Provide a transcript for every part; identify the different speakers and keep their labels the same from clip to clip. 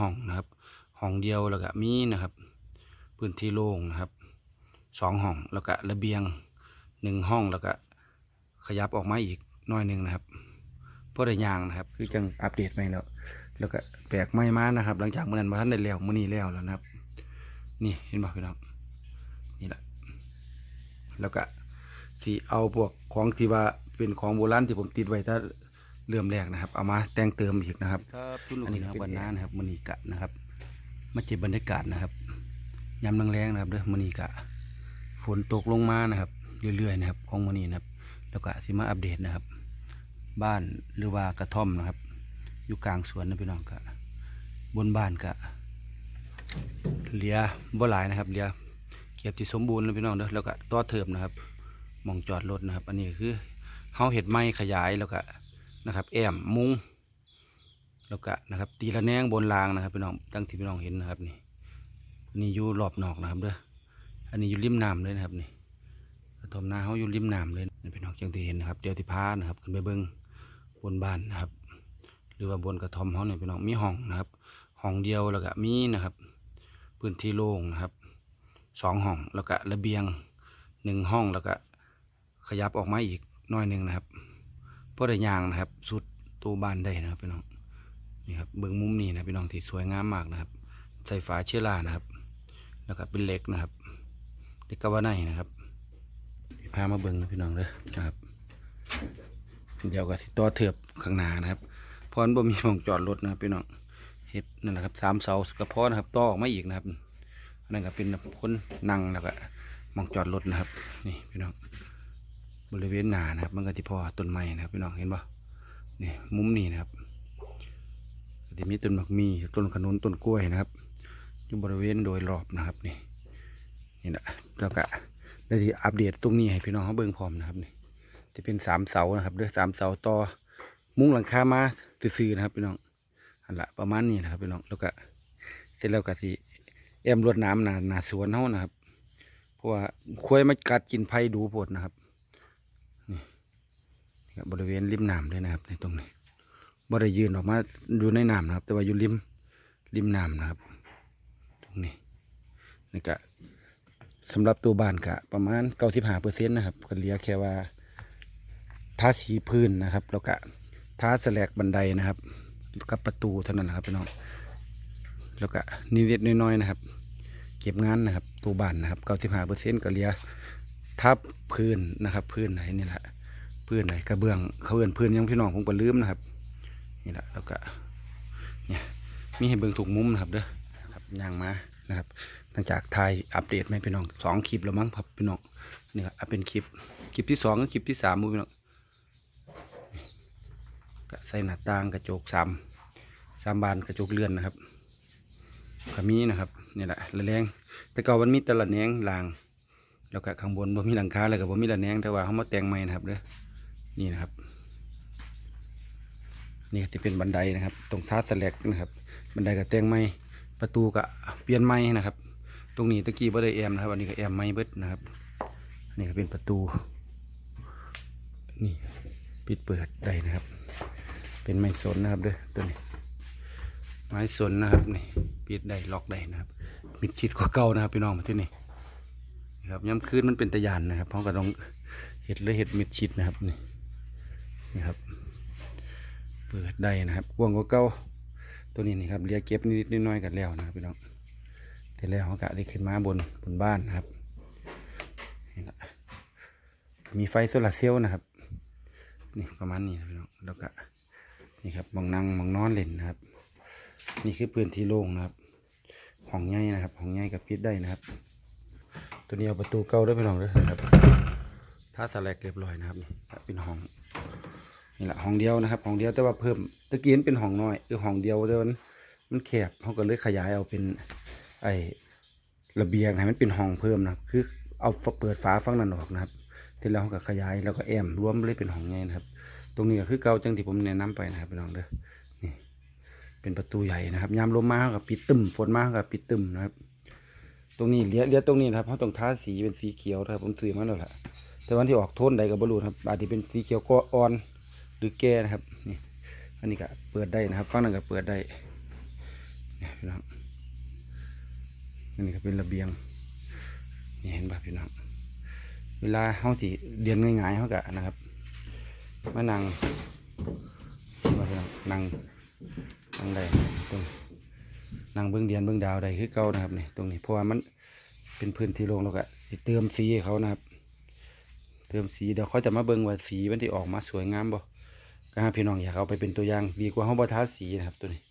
Speaker 1: ห้องนะครับห้องเดียวแล้วก็มีนะครับ พื้นที่โล่งนะครับสองห้องแล้วก็ระเบียงหนึ่งห้องแล้วก็ขยับออกมาอีกน้อยหนึ่งนะครับเพราะได้ยางนะครับ คือจังอัปเดตใหม่แล้ว แล้วก็แปลกไม่มานะครับ หลังจากเมื่อนั้นมาท่านได้แล้วมื่อนี้แล้วแล้วนะครับ นี่เห็นบ่พี่น้องนี่แหละแล้วก็สีเอาพวกของที่ว่าเป็นของโบราณที่ผมติดไว้ถ้า เริ่มแรกนะครับ เอามาแต่งเติมอีกนะครับ
Speaker 2: ครับทุ
Speaker 1: อันนี้นะครับวันน้านะครับมณีกะนะครับ มาเจ็บบรรยากาศนะครับยามแรงๆนะครับเด้อมณีกะ ฝนตกลงมานะครับ เรื่อยๆนะครับ ของมณีนะครับ แล้วก็สิมาอัปเดตนะครับ บ้านหรือว่ากระท่อมนะครับ อยู่กลางสวนนะพี่น้องกะบนบ้านกะเหลียบ่หลายนะครับเหลียเก็บที่สมบูรณ์นะพี่น้องเด้อแล้วก็ต่อเทิมนะครับหมองจอดรถนะครับ อันนี้คือเฮาเห็ดไม้ขยายแล้วก็ นะครับแอมมุงแล้วก็นะครับ ตีละแนงบนรางนะครับพี่น้องตั้งที่พี่น้องเห็นนะครับนี่นี่อยู่รอบนอกนะครับเด้ออันนี้อยู่ริมน้ำเลยนะครับนี่กระทอมนาเขาอยู่ริมน้ำเลยนี่พี่น้องจังที่เห็นนะครับเดี๋ยวที่พานะครับขึ้นไปเบิ้งบนบ้านนะครับ หรือว่าบนกระท่อมเขาเนี่ยพี่น้องมีห้องนะครับห้องเดียวแล้วก็มีนะครับ พื้นที่โล่งนะครับสองห้องแล้วก็ระเบียงหนึ่งห้องแล้วก็ขยับออกมาอีกน้อยหนึ่งนะครับ พราะได้ยางนะครับ สุดตู้บ้านได้นะครับพี่น้องนี่ครับเบื้องมุมนี้นะพี่น้องที่สวยงามมากนะครับ ใส่ฝาเชื้อรานะครับ แล้วก็เป็นเหล็กนะครับเหล็กกาวาไนนะครับพามาเบิ้งนะพี่น้องเลยนะครับเดี๋ยวก็สิต่อเถือบข้างหน้านะครับเพราะมันบ่มีหมองจอดรถนะครับพี่น้องเฮ็ดนั่นแหละครับสามเสากระเพาะนะครับต่อออกมาอีกนะครับนนั้นก็เป็นคนนั่งแล้วก็มองจอดรถนะครับ นี่พี่น้อง บริเวณหนานะครับ มันก็ที่พอต้นไม้นะครับพี่น้องเห็นปะนี่มุมนี้นะครับที่มีต้นหมากมีต้นขนุนต้นกล้วยนะครับอยู่บริเวณโดยรอบนะครับนี่นี่แหละแล้วก็ได้ที่อัปเดตตรงนี้ให้พี่น้องเขาเบิ่งพร้อมนะครับนี่จะเป็นสามเสานะครับเด้อสามเสาต่อมุ้งหลังคามาซื่อๆนะครับพี่น้องอันละประมาณนี้นะครับพี่น้องแล้วก็เสร็จแล้วก็ที่แอมรวดน้ำหนาหนาสวนเขานะครับ เพราะว่าควยมากัดกินไผ่ดูโพดนะครับ บริเวณริมน้ำด้วยนะครับ ในตรงนี้บ่ได้ยืนออกมาอยู่ในน้ำนะครับ แต่ว่าอยู่ริมริมน้ำนะครับ ตรงนี้นี่ก็สำหรับตัวบ้านกะประมาณเก้าสิบห้าเปอร์เซ็นต์นะครับก็เหลือแค่ว่าทาสีพื้นนะครับ แล้วก็ทาแสลกบันไดนะครับกับประตูเท่านั้นนะครับพี่น้องแล้วก็นิดๆน้อยๆนะครับ เก็บงานนะครับตัวบ้านนะครับเก้าสิบห้าเปอร์เซ็นต์ก็เหลือทับพื้นนะครับ พื้นไหนนี่แหละ พื้นไหนกระเบื้องเขาเอื่นพื้นยังพี่น้องผมก็ลืมนะครับนี่แหละแล้วก็เนี่ยมีให้เบิ่งถูกมุมนะครับเด้อครับย่างมานะครับหลังจากถ่ายอัปเดตให้พี่น้องสองคลิปแล้วมั้งครับพี่น้องนี่ครับอะเป็นคลิปคลิปที่สองกับคลิปที่สามมูพี่น้องก็ใส่หน้าต่างกระจกสามสามบานกระจกเลื่อนนะครับก็มีนะครับนี่แหละระแรงแต่ก่ามันมีแตละแนงรางแล้วก็ข้างบนบ่มีหลังคาเลยก็บ่มีระแนงแต่ว่าเขามาแต่งใหม่นะครับเด้อ นี่นะครับ นี่ที่เป็นบันไดนะครับ ตรงซาสแลกนะครับ บันไดกับแตงไม้ประตูก็เปลี่ยนไม้นะครับ ตรงนี้ตะกี้บ่ได้แอมนะครับ อันนี้ก็แอมไม้เบิดนะครับนนี้ก็เป็นประตู นี่ปิดเปิดได้นะครับ เป็นไม้สนนะครับเด้อตัวนี้ ไม้สนนะครับนี่ปิดได้ล็อกได้นะครับมิดชิดกว่าเก่านะครับพี่น้องมาที่นี่นะครับย้ำคืนมันเป็นตะยานนะครับเพราะก็ต้องเห็ดเลยเห็ดมิดชิดนะครับนี่ นี่ครับ เปิดได้นะครับกว้างกว่าเก่าตัวนี้นี่ครับเรียกเก็บนิดๆน้อยๆกันแล้วนะครับพี่น้องแต่แล้วเขากะได้ขึ้นมาบนบนบ้านนะครับนี่ละมีไฟโซลาร์เซลล์นะครับ นี่ประมาณนี้นะพี่น้องแล้วก็นี่ครับมองนั่งมองนอนเล่นนะครับ นี่คือพื้นที่โล่งนะครับห้องใหญ่นะครับห้องใหญ่กับปิดได้นะครับ ตัวนี้เอาประตูเก่าด้วยพี่น้องด้วยนะครับถ้าสแลกเรียบร้อยนะครับนี่เป็นห้อง นี่แหละห้องเดียวนะครับห้องเดียวแต่ว่าเพิ่มตะกี้มันเป็นห้องน้อยคือห้องเดียวแต่ว่ามันมันแคบเขาก็เลยขยายเอาเป็นไอระเบียงให้มันเป็นห้องเพิ่มนะครับคือเอาเปิดฝาฝั่งนั้นออกนะครับที่เขาก็ขยายแล้วก็แอมรวมเลยเป็นห้องใหญ่นะครับ ตรงนี้ก็คือเก่าจังที่ผมแนะนำไปนะครับพี่น้องเด้อนี่เป็นประตูใหญ่นะครับยามลมมาเขาก็ปิดตึมฝนมาเขาก็ปิดตึมนะครับ ตรงนี้เลี้ยเลี้ยตรงนี้นะครับเขาต้องทาสีเป็นสีเขียวนะครับผมซื้อมาแล้วแหละแต่วันที่ออกโทนใดกับบรูนครับอาจจะเป็นสีเขียวก็อ่อน หรือแก้นะครับนี่อันนี้ก็เปิดได้นะครับฝั่งนั้นก็เปิดได้นี่พี่น้องอันนี้ก็เป็นระเบียงนี่เห็นป่ะพี่น้องเวลาเขาสิเดียนง่ายๆเขากะนะครับมานั่งมาพี่น้องนั่งนั่งได้ตรงนั่งเบื้องเดียนเบื้องดาวได้คือเก่านะครับนี่ตรงนี้เพราะว่ามันเป็นพื้นที่โล่งแล้วก็สิเติมสีให้เขานะครับ เติมสีเดี๋ยวเขาจะมาเบิ่งว่าสีมันที่ออกมาสวยงามบ่ ก็ห้พี่น้องอยากเอาไปเป็นตัวอย่างดีกว่าเขาบ่ทาสีนะครับตัวนี้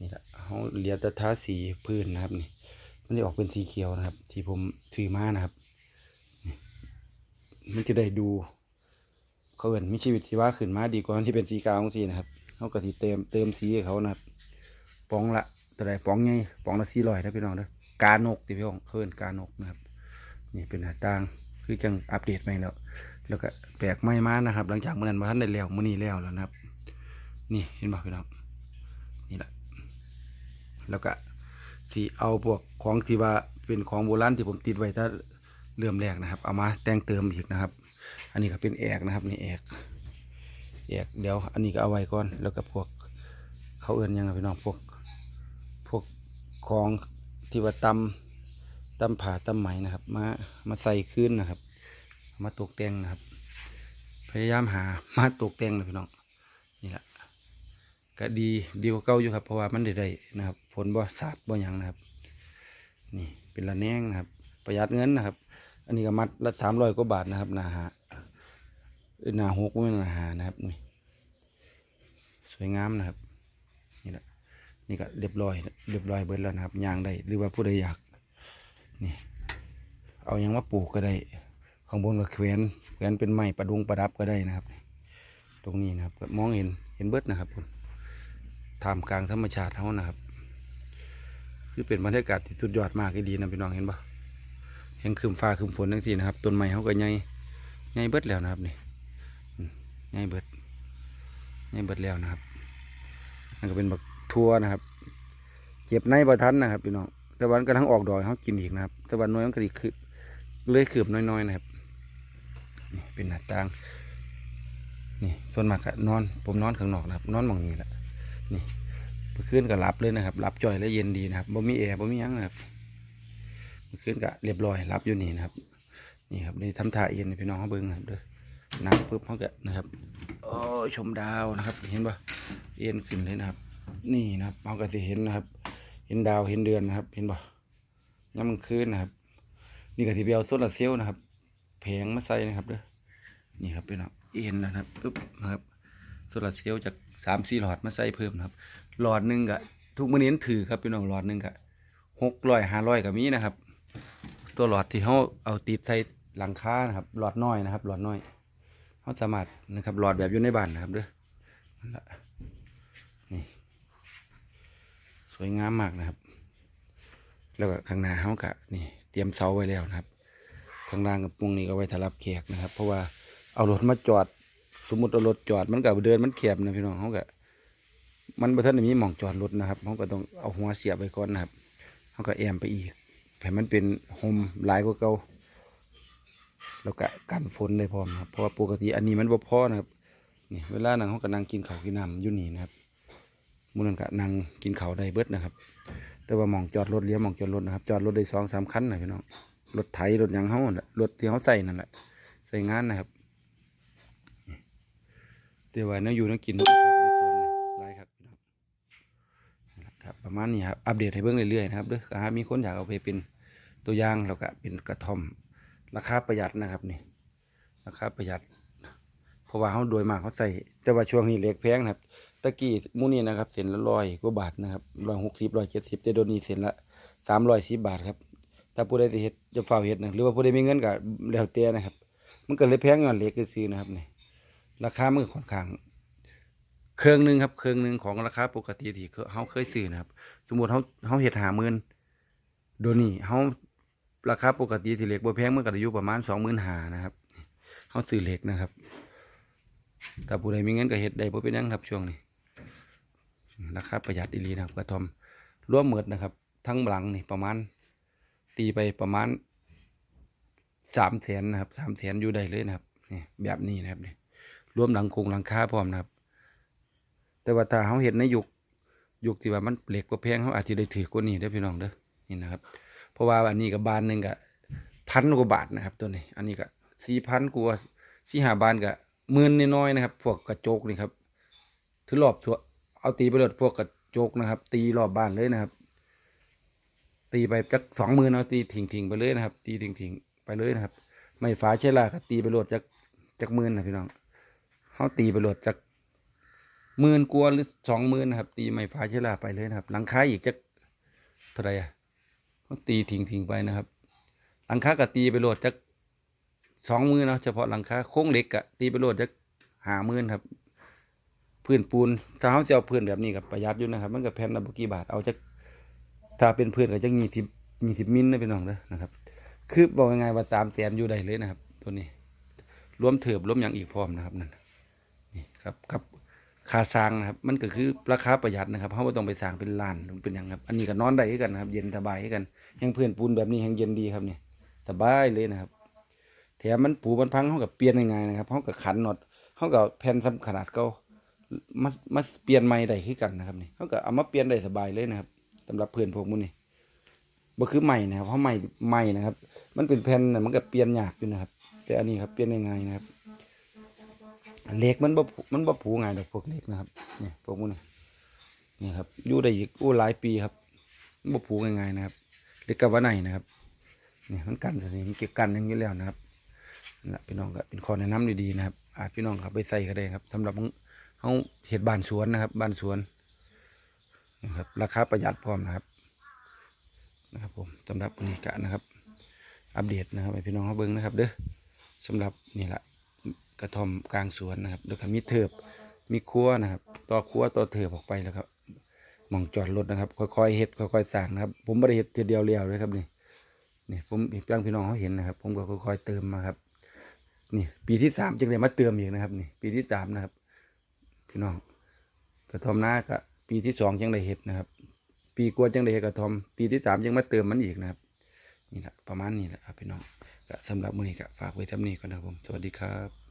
Speaker 1: นี่แหละเขาเหลียต่ทาสีพื้นนะครับนี่มันจะออกเป็นสีเขียวนะครับ ที่ผมถือมานะครับนี่มันจะได้ดูเขาเอินมีชีวิตชีวาขึ้นมาดีกว่าที่เป็นสีกาวของสีนะครับเขาก็สิเติมเติมสีเขานะครับปองละตัวใดปองไงปองละสี่ร้อยนะพี่น้องเด้อกานกที่พี่น้องเขาเอินกานกนะครับ นี่เป็นหน้าต่างคือจังอัปเดตใหม่แล้ว แล้วก็แปลกไม่มานะครับ หลังจากเมื่อนั้นมาทันได้แล้วมื่อนี้แล้วแล้วนะครับ นี่เห็นบ่พี่น้องนี่แหละแล้วก็สีเอาพวกของที่ว่าเป็นของโบราณที่ผมติดไว้ถ้าเริ่มแรกนะครับ เอามาแต่งเติมอีกนะครับ อันนี้ก็เป็นแอกนะครับ นี่แอกแอกเดี๋ยว อันนี้ก็เอาไว้ก่อน แล้วก็พวกเขาเอื้นยังไงพี่น้องพวกพวกของที่ว่าตำตำผ่าตำไหมนะครับ มามาใส่ขึ้นนะครับ มาตกแต่งนะครับ พยายามหามาตกแต่งนะพี่น้องนี่แหละก็ดีดีกว่าเก่าอยู่ครับ เพราะว่ามันได้ได้นะครับฝนบ่สาดบ่หยังนะครับ นี่เป็นระแนงนะครับ ประหยัดเงินนะครับ อันนี้ก็มัดละสามร้อยกว่าบาทนะครับนาหาเอ้ยหนาหกไม่นาหานะครับนี่สวยงามนะครับ นี่แหละนี่ก็เรียบร้อยเรียบร้อยเบิดแล้วนะครับยางได้หรือว่าผู้ใดอยากนี่เอายังมาปลูกก็ได้ ข้างบนก็แขวนแขวนเป็นไม้ประดุงประดับก็ได้นะครับ ตรงนี้นะครับมองเห็นเห็นเบิดนะครับผมท่ามกลางธรรมชาติเท่านะครับ คือเป็นบรรยากาศที่สุดยอดมากที่ดีนะพี่น้องเห็นปะเห็นคืมฟ้าคืมฝนทั้งสี่นะครับต้นไม้เขาก็ใหญ่ใหญ่เบิดแล้วนะครับนี่ใหญ่เบิดใหญ่เบิดแล้วนะครับนั่นก็เป็นบักทั่วนะครับเก็บในประทันนะครับพี่น้องแต่วันกำลังออกดอกเขากินอีกนะครับ แต่วันน้อยมันก็ดีคือเลยขืบน้อยๆนะครับ นี่เป็นหน้าต่าง นี่ส่วนมากก็นอน ผมนอนข้างนอกนะครับนอนมองนี้แหละนี่เมื่อคืนก็หลับเลยนะครับหลับจ่อยและเย็นดีนะครับบ่มีแอร์บ่มียังนะครับเมื่อคืนก็เรียบร้อยหลับอยู่นี่นะครับ นี่ครับนี่ทำท่าเอ็นพี่น้องเขาเบิ่งนะครับเด้อนั่งปุ๊บเขาก็นะครับโอ้ชมดาวนะครับ เห็นปะเอ็นขึ้นเลยนะครับ นี่นะครับเขาก็จะเห็นนะครับ เห็นดาวเห็นเดือนนะครับ เห็นปะย้ำมันคืนนะครับ นี่ก็ที่เบลโซลาเซลล์นะครับ แผงมาใส่นะครับเด้อนี่ครับพี่น้องเอ็นนะครับปึ๊บนะครับโซลาร์เซลล์จากสามสี่หลอดมาใส่เพิ่มนะครับหลอดหนึ่งกะทุกมื้อนี้ถือครับพี่น้องหลอดหนึ่งกะหกร้อยห้าร้อยก็มีนะครับ ตัวหลอดที่เขาเอาติดใส่หลังคานะครับ หลอดน้อยนะครับ หลอดน้อยเขาสามารถนะครับหลอดแบบอยู่ในบ้านนะครับเด้อนั่นแหละนี่สวยงามมากนะครับ แล้วก็ข้างหน้าเขากะนี่เตรียมเสาไว้แล้วนะครับ ข้างล่างกับตรงนี้ก็ไว้ถ้ารับแขกนะครับ เพราะว่าเอารถมาจอด สมมติเอารถจอดมันกับเดินมันแคบนะพี่น้องเขาก็มันบ่ทันได้มีหม่องจอดรถนะครับเขาก็ต้องเอาหัวเสียบไปก่อนนะครับเขาก็แอมไปอีกให้มันเป็นโฮมหลายกว่าเก่าแล้วก็กันฝนได้พร้อมครับเพราะว่าปกติอันนี้มันบ่พอนะครับนี่เวลานั่งเขาก็นั่งกินข้าวกินน้ำอยู่นี่นะครับมูนันก็นั่งกินข้าวได้เบิดนะครับ แต่ว่าหม่องจอดรถเลี้ยวหม่องจอดรถนะครับ จอดรถได้สองสามคันนะพี่น้อง รถไถรถยังเขาน่ะรถที่เขาใส่นั่นแหละใส่งานนะครับแต่ว่าเนื้ออยู่นื้อกินนะครับในส่วนนี้หลายครับพี่น้องนั่นแหละครับประมาณนี้ครับอัปเดตให้เบิ่งเรื่อยๆนะครับเด้อหามีคนอยากเอาไปเป็นตัวอย่างแล้วก็เป็นกระท่อม ราคาประหยัดนะครับนี่ราคาประหยัด เพราะว่าเขาโดยมากเขาใส่ แต่ว่าช่วงนี้เหล็กแพงนะครับตะกี้มูนี่นะครับเส้นละร้อยกว่าบาทนะครับร้อยหกสิบร้อยเจ็ดสิบแต่เดี๋ยวนี้เส้นละสามร้อยสิบบาทครับ ถ้าผู้ใดจะเฮ็ดจะฝ้าเฮ็ดนะหรือว่าผู้ใดมีเงินก็แล้วแต่นะครับ มันก็เลยแพงย้อนเหล็กซื้อนะครับนี่ราคามันก็ค่อนข้างเครื่องหนึงครับเครื่องหนึงของราคาปกติที่เขาเคยซื้อนะครับ สมมติเขาเขาเฮ็ดหาหมื่นโดนี้เขาราคาปกติที่เหล็กบ่แพงมันก็จะอยู่ประมาณสองหมื่นหานะครับเขาซื้อเหล็กนะครับถ้าผู้ใดมีเงินก็เฮ็ดได้บ่เป็นยังครับช่วงนี้ราคาประหยัดอีหลีนะครับกระทอมรวมหมดนะครับ ทั้งหลังนี่ประมาณ ตีไปประมาณสามแสนนะครับสามแสนอยู่ได้เลยนะครับนี่แบบนี้นะครับนี่รวมหลังคงหลังคาพร้อมนะครับ แต่ว่าถ้าเขาเห็นในยุคยุคที่ว่ามันเหล็กบ่แพงเขาอาจจะได้ถือกว่านี้เด้พี่น้องเด้อนี่นะครับ เพราะว่าอันนี้กับบานหนึ่งก็พันกว่าบาทนะครับ ตัวนี้ อันนี้ก็สี่พันกว่าสี่หาบานก็หมื่นน้อยๆนะครับ พวกกระจกนี่ครับถือรอบทั่วเอาตีไปเลยพวกกระจกนะครับ ตีรอบบ้านเลยนะครับ ตีไปจักสองมื่นเอาตีทิ้งไปเลยนะครับ ตีทิ้งไปเลยนะครับ ไม่ฟ้าเชล่าก็ตีไปโหลดจากจากมื่นะพี่น้องเขาตีไปโหลดจากหมื่นกว่าหรือสองหมื่นนะครับ ตีไม่ฟ้าเชล่าไปเลยนะครับ หลังคาอีกจักเท่าไหรอะเขาตีทิ้งทิ้งไปนะครับ หลังคาก็ตีไปโหลดจากสองมื่นเนาะเฉพาะหลังคาโค้งเหล็กก็ตีไปโหลดจากหามื่นครับพื้นปูนถ้าเขาจะเอาพื้นแบบนี้กับประหยัดอยู่นะครับ มันก็แผ่นละบกี่บาทเอาจาก ถ้าเป็นเพื้นก็จะยี่สิบยี่สิบมิลนะพี่น้องเด้อนะครับ คือบอกยังไงว่าสามแสนอยู่ได้เลยนะครับ ตัวนี้ รวมเถิบรวมอย่างอีกพร้อมนะครับนั่นนี่ครับครับค่าสร้างนะครับ มันก็คือราคาประหยัดนะครับเขาไม่ต้องไปสร้างเป็นล้านหรือเป็นอย่างครับ อันนี้ก็นอนได้กันนะครับ เย็นสบายกันแห้งเพื่อนปูนแบบนี้แห้งเย็นดีครับนี่สบายเลยนะครับ แถมมันปูมันพังเขากับเปลี่ยนง่ายๆนะครับเขากับขันนอตเขากับแผ่นซ้ำขนาดเก่ามามาเปลี่ยนใหม่ได้คือกันนะครับนี่เขาก็เอามาเปลี่ยนได้สบายเลยนะครับ สำหรับเพื่อนพวกมุนนี่บ่คือใหม่นะครับเพราะใหม่ใหม่นะครับ มันเป็นแผ่นน่ะมันก็เปลี่ยนยากอยู่นะครับ แต่อันนี้ครับเปลี่ยนง่ายๆนะครับเหล็กมันบ่ผุมันบ่ผูง่ายดอกพวกเหล็กนะครับนี่พวกมุนนี่นี่ครับอยู่ได้อีกอู้หลายปีครับบ่ผูง่ายๆนะครับเล็กกับว่าไหนนะครับนี่มันกันสนิมเก็บกันอยังอยู่แล้วนะครับนั่นแหละพี่น้องก็เป็นข้อแนะนำดีๆนะครับ อาจพี่น้องครับไปใส่ก็ได้ครับสำหรับเขาเห็ดบานสวนนะครับบานสวน นะครับ ราคาประหยัดพร้อมนะครับนะครับผมสำหรับวันนี้กะนะครับ อัปเดตนะครับให้พี่น้องเขาเบิ้งนะครับ เด้อสำหรับนี่แหละกระท่อมกลางสวนนะครับแล้วก็มีเถิบมีครัวนะครับ ต่อครัวต่อเถิบออกไปแล้วครับมองจอดรถนะครับ ค่อยๆเฮ็ดค่อยๆสร้างนะครับ ผมไม่ได้เฮ็ดทีเดียวเรียวเลยครับนี่นี่ผมเพียงพี่น้องเขาเห็นนะครับ ผมก็ค่อยๆเติมมาครับ นี่ปีที่สามจึงได้มาเติมอีกนะครับ นี่ ปีที่สามนะครับ พี่น้องกระท่อมหน้าก็ ปีที่สองยังได้เห็ดนะครับ ปีกลัวยังได้เห็ดกระทอม ปีที่สามยังมาเติมมันอีกนะครับ นี่แหละประมาณนี้แหละครับพี่น้องสำหรับมื้อนี้ก็ฝากไว้ท่านี้ก่อนนะครับผม สวัสดีครับ